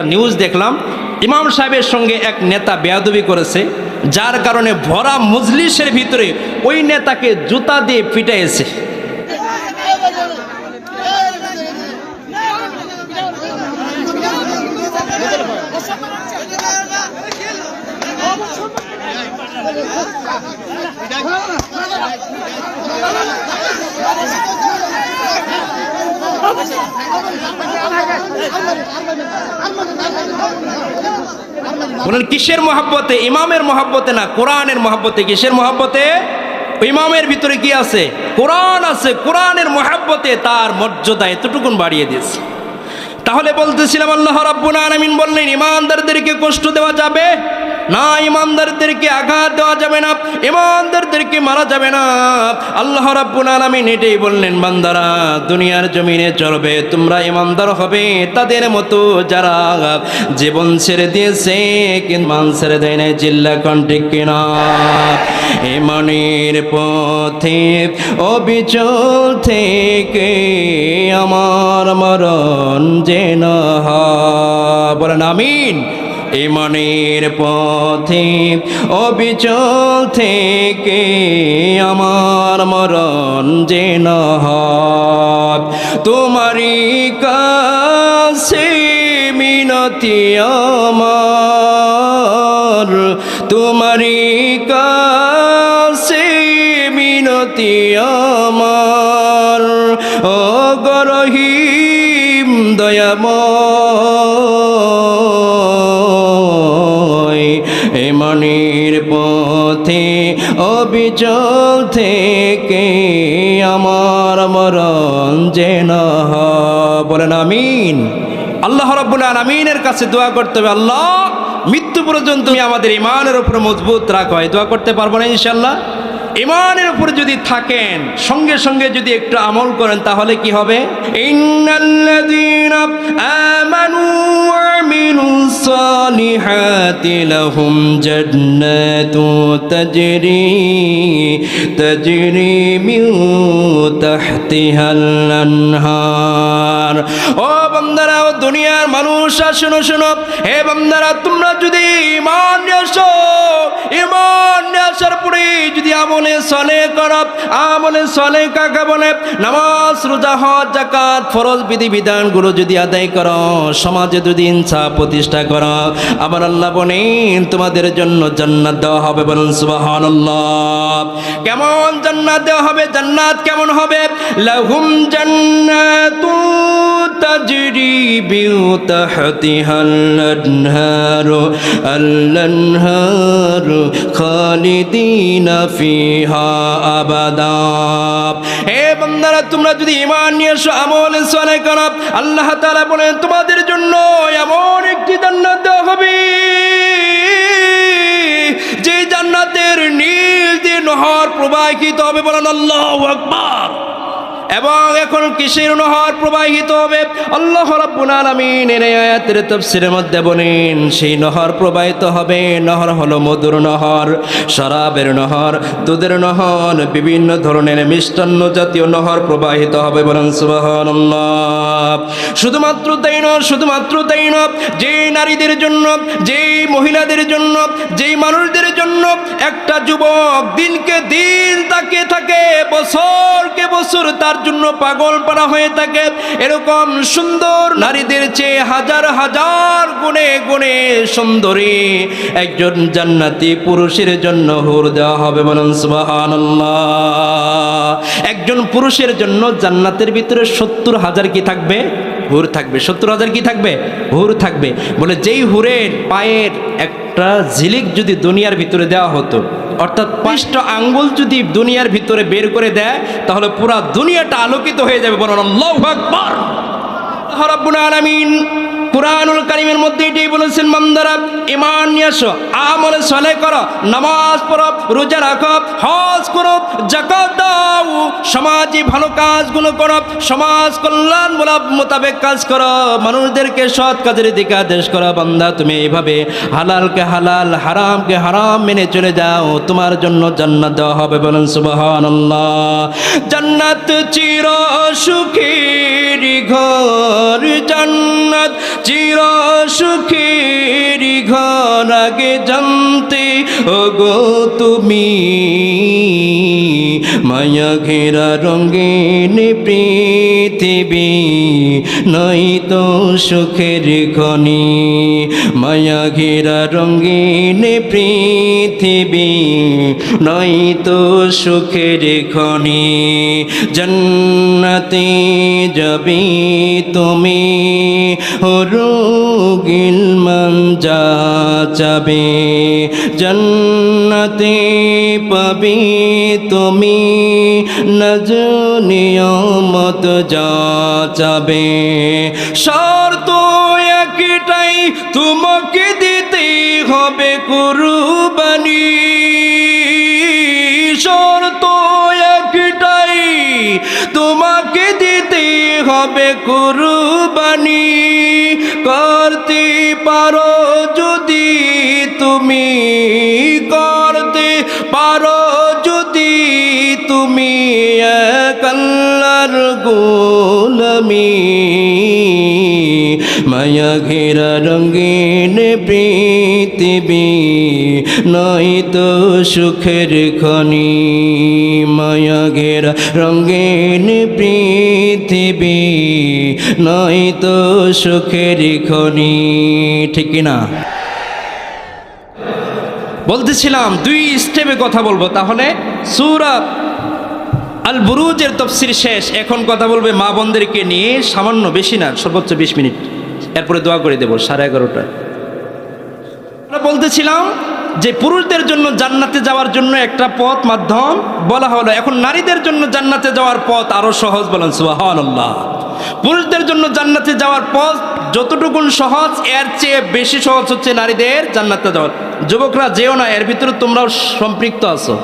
News দেখলাম, ইমাম সাহেবের সঙ্গে এক নেতা বেয়াদবি করেছে, যার কারণে ভরা মজলিসের ভিতরে ওই নেতাকে জুতা দিয়ে পিটাইছে। বলেন, কিসের মহাব্বতে? ইমামের মহাব্বতে না, কোরআনের মহাব্বতে? কিসের মহাব্বতে? ইমামের ভিতরে কি আছে? কোরআন আছে, কোরআনের মহাব্বতে তার মর্যাদা এতটুকুন বাড়িয়ে দিয়েছে। তাহলে বলতেছিলাম, আল্লাহ রাব্বুল আলামিন বললেন, ইমানদারদেরকে কষ্ট দেওয়া যাবে না, ইমানদারদেরকে আঘাত দেওয়া যাবে না, ইমানদারদেরকে মারা যাবে না। আল্লাহ রাব্বুল আলামিন এটাই বললেন, বান্দারা, দুনিয়ার জমিনে চলবে, তোমরা ইমানদার হবে, তাদের মতো যারা জীবন ছেড়ে দিয়েছে কিন্তু মান ছেড়ে দেয় না জিল্লা কণ্ঠে কিনা। ইমানের পথে, অবিচল থেকে আমার মরণ যেন। বলেন, আমিন। ইমানের পথে, অবিচল থেকে আমার মরণ হয়। তোমারই কাছে মিনতি আমার তোমারই কাছে মিনতি আমার ও গরহিম দয়াময় অবিচল থেকে আমার মরণ যেন। বলেন আমিন। আল্লাহ রাব্বুল আলামিনের কাছে দোয়া করতে হবে, আল্লাহ, মৃত্যু পর্যন্ত তুমি আমাদের ইমানের উপর মজবুত রাখো। দোয়া করতে পারব না ইনশাল্লাহ ইমানের উপর যদি থাকেন, সঙ্গে সঙ্গে যদি একটু আমল করেন, তাহলে কি হবে? ইন্নাল্লাযীনা আমানু ওয়া আমিলুস সালিহাতি লাহুম জান্নাতু তাজরি তাজরি মিন তাহতিহাল আনহার ও দুনিয়ার মানুষ শোনো শোনো। হে বান্দারা, তোমরা যদি ইমান আসো ইমান আসার পরে যদি আমলে সলে করো আমলে সলে কাকা বলে? নামাজ, রোজা, হজ জাকাত ফরজ বিধি বিধানগুলো যদি আদায় করো, সমাজে যদি ইনসাফ প্রতিষ্ঠা করো। আবার আল্লাহ বলেন, তোমাদের জন্য জান্নাত দেওয়া হবে বলুন, সুবহানাল্লাহ। কেমন জান্নাত দেওয়া হবে? জান্নাত কেমন হবে? লাহুম জান্নাতু তাজরি বিউ তাহতিহাল আনহারু, আল-আনহারু খালিদিনা ফিহা আবাদা। হে বান্দারা, তোমরা যদি ঈমান নিয়ে আমল সালে করো আল্লাহ তাআলা বলেন, তোমাদের জন্য এমন একটি জান্নাত হবি। যে জান্নাতের নীল দিয়ে নহর প্রবাহিত হবে বলেন আল্লাহ আকবার। এবং এখন কিসের নহর প্রবাহিত হবে? আল্লাহ রাব্বুল আলামিন এর আয়াতের তাফসীরের মধ্যে বলেন, সেই নহর প্রবাহিত হবে। নহর হলো মধুর নহর, শরাবের নহর, দুধের নহর, বিভিন্ন ধরনের মিষ্টান্ন জাতীয় নহর প্রবাহিত হবে বলেন সুবহানাল্লাহ। শুধুমাত্র তাই নয়, শুধুমাত্র তাই নয় যে নারীদের জন্য, যেই মহিলাদের জন্য, যেই মানুষদের জন্য একটা যুবক দিনকে দিন তাকিয়ে থাকে, বছরকে বছর তার জন্য পাগল পারা হয়ে থাকে। এরকম সুন্দর নারীদের চেয়ে হাজার হাজার গুণে গুণে সুন্দরী একজন জান্নাতি পুরুষের জন্য হুর দেওয়া হবে বলুন সুবহানাল্লাহ। একজন পুরুষের জন্য জান্নাতের ভিতরে সত্তর হাজার কি থাকবে? হুর থাকবে। সত্তর হাজার কি থাকবে? হুর থাকবে। বলে যেই হুরের পায়ের একটা ঝিলিক যদি দুনিয়ার ভিতরে দেওয়া হতো অর্থাৎ পাঁচটা আঙ্গুল যদি দুনিয়ার ভিতরে বের করে দেয়, তাহলে পুরা দুনিয়াটা আলোকিত হয়ে যাবে বলুন আল্লাহ আকবর। রাব্বুল আলামিন কুরআনুল কারীমের মধ্যে এটাই বলেছেন, বান্দারা, ঈমান নিয়ে আমলে সলে করো, নামাজ পড়ো, রোজা রাখো, হজ করো, যাকাত দাও, সমাজে ভালো কাজগুলো করো, সমাজ কল্যাণ মোতাবেক কাজ করো, মানুষদেরকে সৎ কাজের দিকে আদেশ করো, বান্দা, তুমি এইভাবে হালালকে হালাল, হারামকে হারাম মেনে চলে যাও, তোমার জন্য জান্নাত দেওয়া হবে বলেন, সুবহানাল্লাহ। জান্নাত চির সুখের ঘর, জান্নাত জান্নাত চির সুখের ঘর আগে জানতে, ওগো তুমি মায়া ঘেরা রঙিন পৃথিবী নাই তো সুখের খনি। মায়া ঘেরা রঙিন পৃথিবী নাই তো সুখের খনি। জন্নতে যাবি তুমি। যাবে। জন্নতে পাবি তুমি। নজ নিয়মত যা যাবে শর্ত একটাই, তোমাকে দিতে হবে কুরবানি। শর্ত একটাই, তোমাকে দিতে হবে কুরবানি। করতে পারো তুমি করতে পারো যদি তুমি কল্লার গোলমি। মায়া ঘেরা রঙিন পৃথিবী নয় তো সুখের খনি। মায়া ঘেরা রঙিন পৃথিবী নয় তো সুখের খনি। ঠিক না বলতেছিলাম, দুই স্টেপে কথা বলব। তাহলে সুরা আল বুরুজের তফসির শেষ। এখন কথা বলবে মা বোনদেরকে নিয়ে সামান্য বেশি না, সর্বোচ্চ বিশ মিনিট। এরপরে দোয়া করে দেবো, সাড়ে এগারোটায়। বলতেছিলাম যে পুরুষদের জন্য জান্নাতে যাওয়ার জন্য একটা পথ মাধ্যম বলা হলো। এখন নারীদের জন্য জান্নাতে যাওয়ার পথ আরও সহজ বলেন, সুবহানাল্লাহ। পুরুষদের জন্য জান্নাতে যাওয়ার পথ যতটুকুন সহজ, এর চেয়ে বেশি সহজ হচ্ছে নারীদের জান্নাতে যাওয়ার যুবকরা যেও না, এর ভিতরে তোমরাও সম্পৃক্ত আছো।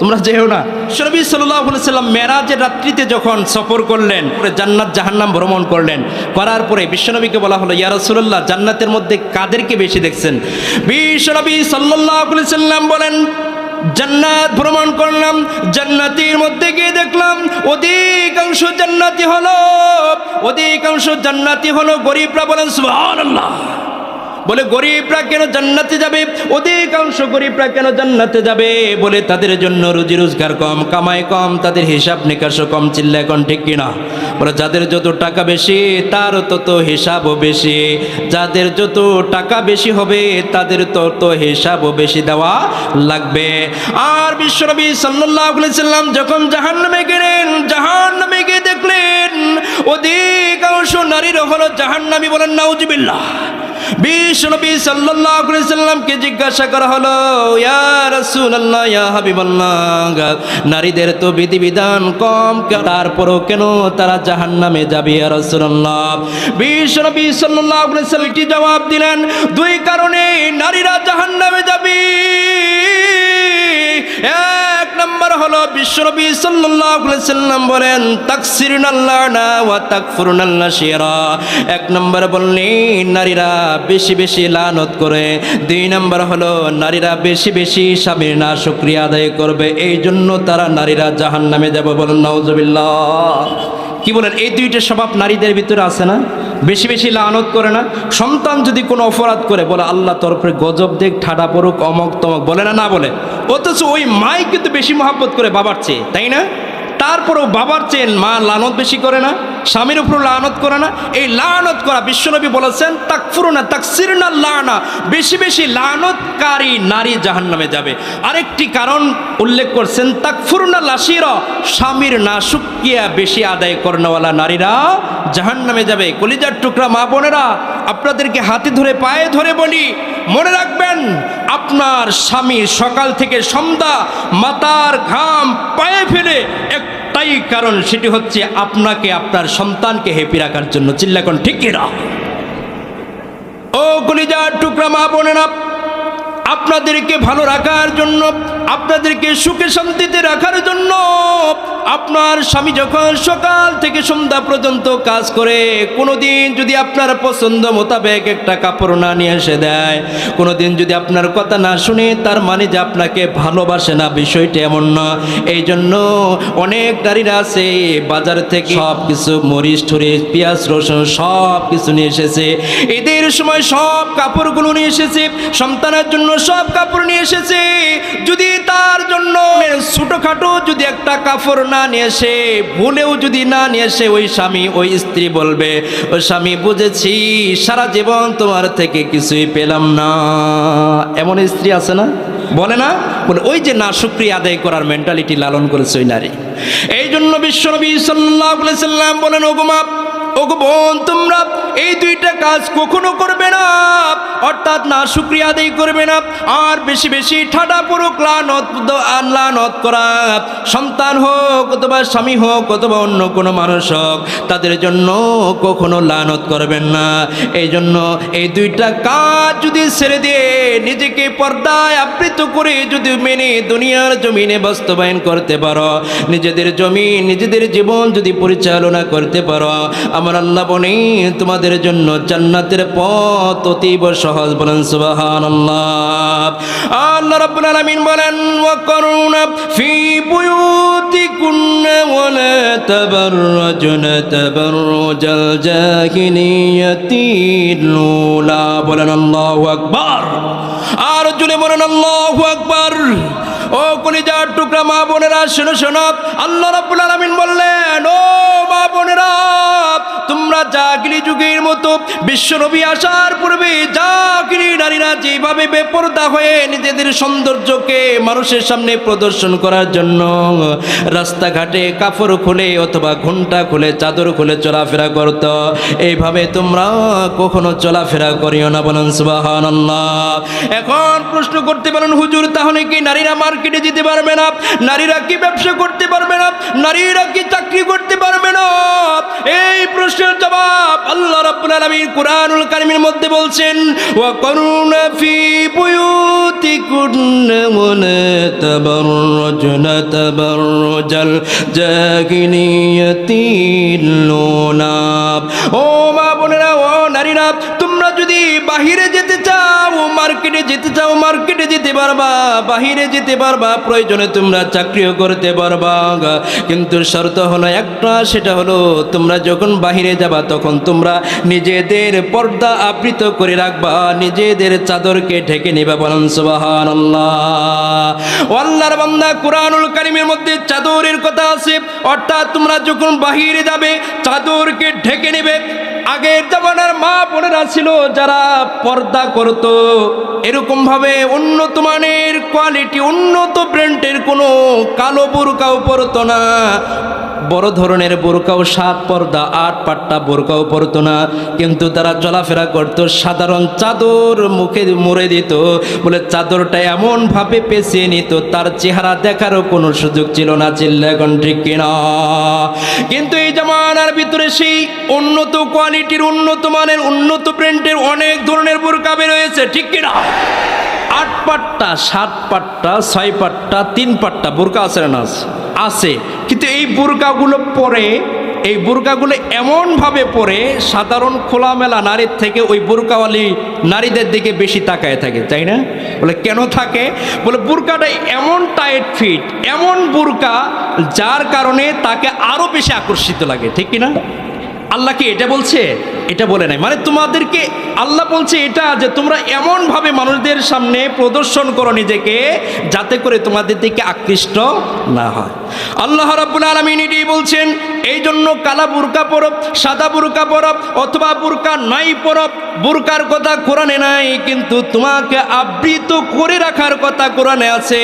তোমরা যেও না। সাল্লাহ সাল্লাম মেরাজের রাত্রিতে যখন সফর করলেন জান্নাত জাহান্নাম ভ্রমণ করলেন, করার পরে বিশ্বনবীকে বলা হলো, ইয়া রাসূলুল্লাহ, জান্নাতের মধ্যে কাদেরকে বেশি দেখছেন? বিশ্বনবী সাল্লাহ সাল্লাম বলেন জান্নাত ভ্রমণ করলাম, জান্নাতির মধ্যে গিয়ে দেখলাম অধিকাংশ জান্নাতি হলো, অধিকাংশ জান্নাতি হলো গরিবরা বলেন, সুবহানাল্লাহ। বলে, গরিবরা কেন জান্নাতে যাবে? অধিকাংশ গরিবরা কেন জান্নাতে যাবে? বলে, তাদের জন্য রুজি রোজগার কম, কামাই কম, তাদের হিসাব নিকাশও কম চিল্লা এখন ঠিক কিনা? বলে, যাদের যত টাকা বেশি তার তত হিসাবও বেশি। যাদের যত টাকা বেশি হবে, তাদের তত হিসাবও বেশি দেওয়া লাগবে। আর বিশ্বনবী সাল্লাহ সাল্লাম যখন জাহান্নামে গেলেন, জাহান্নামে গিয়ে দেখলেন, অধিকাংশ নারীর হলো জাহান্নামী বলেন, নাউজুবিল্লাহ। বিশ্বনবী সাল্লাল্লাহু আলাইহি সাল্লামকে জিজ্ঞাসা করা হলো, ইয়া রাসূলুল্লাহ, ইয়া হাবিবাল্লাহ, নারীদের তো বিধিবিধান কম, তারপরও কেন তারা জাহান্নামে যাবে, ইয়া রাসূলুল্লাহ? বিশ্বনবী সাল্লাল্লাহু আলাইহি সাল্লাম কি জবাব দিলেন? দুই কারণে, নারীরা জাহান্নামে যাবে। এক নম্বর হলো বিশ্বনবী সাল্লাম বলেন তাকসিরুনাল্লাহ না ওয়া তাকফুরুনাল্লাহ শিরা। এক নম্বর বললেন নারীরা বেশি বেশি লানত করে। দুই নম্বর হলো, নারীরা বেশি বেশি স্বামীর না শুক্রিয়া আদায় করবে। এই জন্য তারা নারীরা জাহান নামে যাবে বলেন নওজবিল্লাহ কি বলেন, এই দুইটা স্বভাব নারীদের ভিতরে আছে না? বেশি বেশি লানত করে না? সন্তান যদি কোনো অপরাধ করে, বলে আল্লাহ তরফে গজব দেখ, ঠাডা পড়ুক, অমক তমক, বলে না না বলে। অথচ ওই মাই কিন্তু বেশি মহাব্বত করে বাবার চেয়ে, তাই না? তারপরেও বাবার চেয়ে মা লানত বেশি করে না, স্বামীর উপর লানত করে না। এই লানত করা বিশ্বনবী বলেছেন তাক ফুরুনা তাক সিরনা লানা বেশি বেশি লানতকারী নারী জাহান নামে যাবে। আরেকটি কারণ উল্লেখ করছেন তাক ফুরুনা লাসির স্বামীর না শুকিয়া বেশি আদায় করনেওয়ালা নারীরা জাহান নামে যাবে। কলিজার টুকরা মা বোনেরা, আপনাদেরকে হাতে ধরে, পায়ে ধরে বলি মনে রাখবেন, আপনার স্বামী সকাল থেকে সন্ধ্যা মাতার ঘাম পায়ে ফেলে একটাই কারণ, সেটি হচ্ছে আপনাকে, আপনার সন্তানকে হেপি রাখার জন্য। চিল্লাকন ঠিক কিনা? ও কলিজার টুকরা মা বোনেরা, আপনাদেরকে ভালো রাখার জন্য, আপনাদেরকে সুখে শান্তিতে রাখার জন্য আপনার স্বামী যখন সকাল থেকে সন্ধ্যা পর্যন্ত কাজ করে, কোনোদিন যদি আপনার পছন্দ মোতাবেক একটা কাপড় না নিয়ে এসে দেয়, কোনোদিন যদি আপনার কথা না শুনে, তার মানে যে আপনাকে ভালোবাসে না, বিষয়টি এমন না। এই জন্য অনেক নারীরা আছে, বাজার থেকে সব কিছু মরিচ, টরিচ, পেঁয়াজ, রসুন সব কিছু নিয়ে এসেছে। ঈদের সময় সব কাপড়গুলো নিয়ে এসেছে, সন্তানের জন্য সব কাপড় নিয়ে এসেছে। যদি তার জন্য ছোটোখাটো যদি একটা কাপড় না নিয়ে এসে, ভুলেও যদি না নিয়ে এসে, ওই স্বামী, ওই স্ত্রী বলবে, ও স্বামী, বুঝেছি, সারা জীবন তোমার থেকে কিছুই পেলাম না। এমন স্ত্রী আছে না? বলে না? বলে, ওই যে না শুক্রিয়া আদায় করার মেন্টালিটি লালন করেছে ওই নারী। এই জন্য বিশ্বনবী সাল্লাহ সাল্লাম বলেন ওগুমা এই দুইটা কাজ কখনো করবে না। অর্থাৎ না, শুক্রিয়া আদায় করবে না। আর বেশি বেশি করা। সন্তান হোক, অথবা স্বামী হোক, অথবা অন্য কোনো মানুষ হোক, তাদের জন্য কখনো লানত করবেন না। এই জন্য এই দুইটা কাজ যদি ছেড়ে দিয়ে নিজেকে পর্দায় আবৃত করে যদি মেনে দুনিয়ার জমিনে বাস্তবায়ন করতে পারো, নিজেদের জমি, নিজেদের জীবন যদি পরিচালনা করতে পারো আমার আল্লাহ বনে, তোমাদের জন্য জান্নাতের পথ অতীব সহজ। বলেন সুবাহান আল্লাহ রাব্বুল আলামিন বলেন, ওয়া করুনা ফি বুয়ুতিকুন্না ওয়া লা তাবাররাজনা তাবাররুজাল জাহিলিয়াতিল উলা। বলেন, আল্লাহু আকবার। আর জুড়ে বলেন, আল্লাহু আকবার। ও কলিজার টুকরা মা বোনেরা, শোনো শোনো। আল্লাহ রাব্বুল আলামিন বললেন, ও মা বোনেরা, তোমরা জাগিলি যুগের মতো বিশ্বনবী আসার পূর্বে জাগিলি নারীরা যেভাবে বেপরদা হয়ে নিজেদের সৌন্দর্যকে মানুষের সামনে প্রদর্শন করার জন্য রাস্তাঘাটে কাপড় খুলে অথবা ঘুমটা খুলে চাদর খুলে চলাফেরা করত, এইভাবে তোমরা কখনো চলাফেরা করিও না বলেন সুবাহান এখন প্রশ্ন করতে পারেন হুজুর, তাহলে কি নারীরা মার্কেটে যেতে পারবে না। নারীরা কি ব্যবসা করতে পারবে না? নারীরা কি চাকরি করতে পারবে না? এই প্রশ্নের জবাব আল্লাহ রাব্বুল আলামিন কুরআনুল কারীমের মধ্যে বলছেন, ওয়া করুনা ফি বুয়ুতিকুন্না ওয়া লা তাবাররাজনা তাবাররুজাল লুনাব ও বাহিরে যেতে পারবা, প্রয়োজনে তোমরা চাকরিও করতে পারবা। কিন্তু শর্ত হলো একটা, সেটা হলো তোমরা যখন বাহিরে যাবা, তখন তোমরা নিজেদের পর্দা আবৃত করে রাখবা, নিজেদের চাদরকে ঢেকে নিবা বলেন সুবাহান আল্লাহর বান্দা কোরআনুল কারিমের মধ্যে চাদরের কথা আছে, অর্থাৎ তোমরা যখন বাহিরে যাবে, চাদরকে ঢেকে নেবে আগের জামানার মা বোনেরা ছিল, যারা পর্দা করত। এরকম ভাবে উন্নত মানের কোয়ালিটি উন্নত ব্র্যান্ডের কোনো কালো বোরকাও পরতো না। বড় ধরনের বোরকাও সাত পর্দা, আট পাট্টা বোরকাও পরতো না। কিন্তু তারা চলাফেরা করতো, সাধারণ চাদর মুখে মুড়ে দিত, বলে চাদরটা এমনভাবে পেঁচিয়ে নিত, তার চেহারা দেখারও কোনো সুযোগ ছিল না, চিল্লা, এখন ঠিক কিনা? কিন্তু এই জামানার ভিতরে সেই উন্নত কোয়ালিটির, উন্নত মানের, উন্নত প্রিন্টের অনেক ধরনের বোরকা বেরোয়েছে ঠিক কিনা? আট পাট্টা, সাত পাট্টা, ছয় পাট্টা, তিন পাট্টা বোরকা আছে না আছে? কিন্তু এই বোরকাগুলো পরে, এই বোরকাগুলো এমনভাবে পরে সাধারণ খোলামেলা নারীর থেকে ওই বোরকাওয়ালি নারীদের দিকে বেশি তাকায় থাকে, তাই না? বলে, কেন থাকে? বলে, বোরকাটা এমন টাইট ফিট এমন বোরকা যার কারণে তাকে আরও বেশি আকর্ষিত লাগে। ঠিক কিনা? আল্লাহ কি এটা বলছে? এটা বলে নাই। মানে তোমাদেরকে আল্লাহ বলছে এটা যে তোমরা এমনভাবে মানুষদের সামনে প্রদর্শন করো নিজেকে যাতে করে তোমাদের দিকে আকৃষ্ট না হয়। আল্লাহ রাব্বুল আলামিন এটি বলছেন এই জন্য কালা বুরকা পরব, সাদা বুরকা পরব, অথবা বুরকা নাই পরব। বুরকার কথা কোরআনে নাই, কিন্তু তোমাকে আবৃত করে রাখার কথা কোরআনে আছে।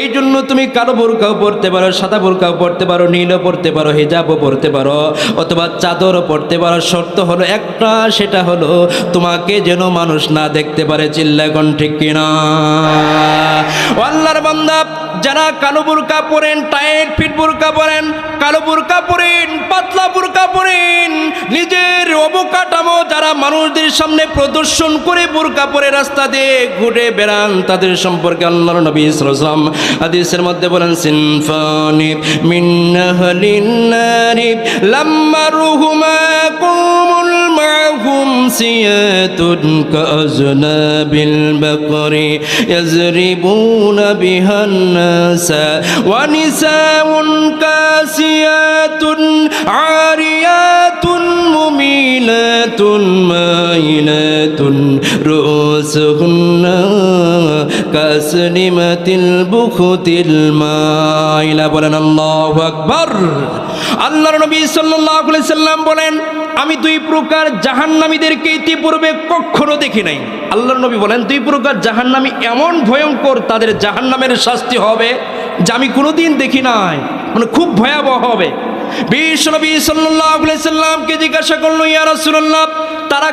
এই জন্য তুমি কালো বুরকাও পড়তে পারো, সাদা বুরকাও পড়তে পারো, নীলও পড়তে পারো, হিজাবও পড়তে পারো, অথবা চাদরও পড়তে পারো। শর্ত হলো একটা, সেটা হলো তোমাকে যেন মানুষ না দেখতে পারে, চিল্লাগন ঠিক কিনা। আল্লাহর বান্দা যারা কালো বুরকা পরেন টাইট ফিট বুরকা পরেন, কালো বুরকা পরেন, পাতলা বুরকা পরেন, নিজের অবকাঠামো যারা মানুষদের সামনে প্রদর্শন করে বুরকা পরে রাস্তা দিয়ে ঘুরে বেড়ান, তাদের সম্পর্কে আল্লাহর নবী সাল্লাম হাদিসের মধ্যে বলেন, সিনফানি মিন আহলিন নারি, লাম্মা রুহুমা قاسيات كأزناب البقر يزربون بها الناس ونساء كاسيات عاريات مميلات مائلات رؤوسهن كأسلمة البخت المائلة ولنا الله أكبر. আল্লাহর নবী সাল্লাল্লাহু আলাইহি সাল্লাম বলেন, আমি দুই প্রকার জাহান্নামীদেরকে ইতিপূর্বে কখনো দেখি নাই। আল্লাহর নবী বলেন, দুই প্রকার জাহান্নামী এমন ভয়ঙ্কর তাদের জাহান্নামের শাস্তি হবে যা আমি কোনোদিন দেখি নাই। মানে খুব ভয়াবহ হবে। বিশ্বনবী সাল্লামকে জিজ্ঞাসা করল তারা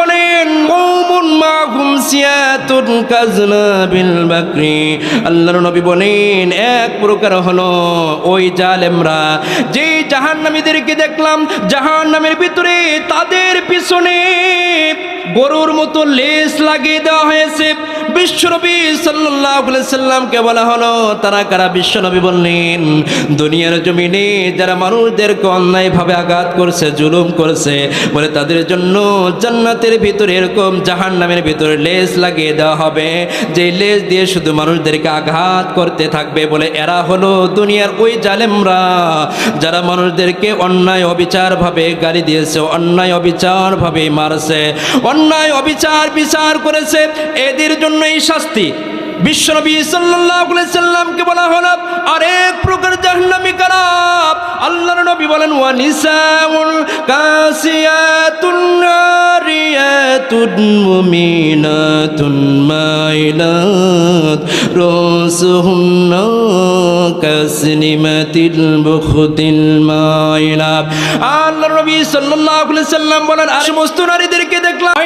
বলেন নবী বলেন, এক প্রকার হলো ওই যে জাহান্নামীদেরকে দেখলাম, জাহান্নামের ভিতরে তাদের পিছনে গরুর মতো লেস লাগিয়ে দেওয়া হয়েছে। বিশ্বনবী সাল্লামকে বলা হলো, তারা কারা? বিশ্বনবী বললেন, দুনিয়ার জমিনে যারা মানুষদেরকে অন্যায়ভাবে আঘাত করছে, জুলুম করছে, বলে তাদের জন্য জান্নাতের ভিতরে এরকম জাহান্নামের ভিতরে লেস লাগিয়ে দেওয়া হবে। যে লেস দিয়ে শুধু মানুষদেরকে আঘাত করতে থাকবে বলে এরা হলো দুনিয়ার ওই জালেমরা, যারা মানুষদেরকে অন্যায় অবিচারভাবে গালি দিয়েছে, অন্যায় অবিচারভাবে মারছে অন্যায় অবিচার বিচার করেছে এদের জন্যই শাস্তি। বিশ্বনবী আলাইহি সাল্লামকে বলা হল আরেক প্রকার জাহান্নামী কারা আল্লাহর নবী বলেন, ওয়া নিসাউল কাসিয়াতুন নারিয়াতুন মুমিনাতুন মাইলাত রুসুহুন্না কাসনিমাতিল বুখতিল মাইলা আল্লাহর নবী সাল্লাল্লাহু আলাইহি সাল্লাম বলেন, আর সমস্ত নারীদেরকে দেখলাম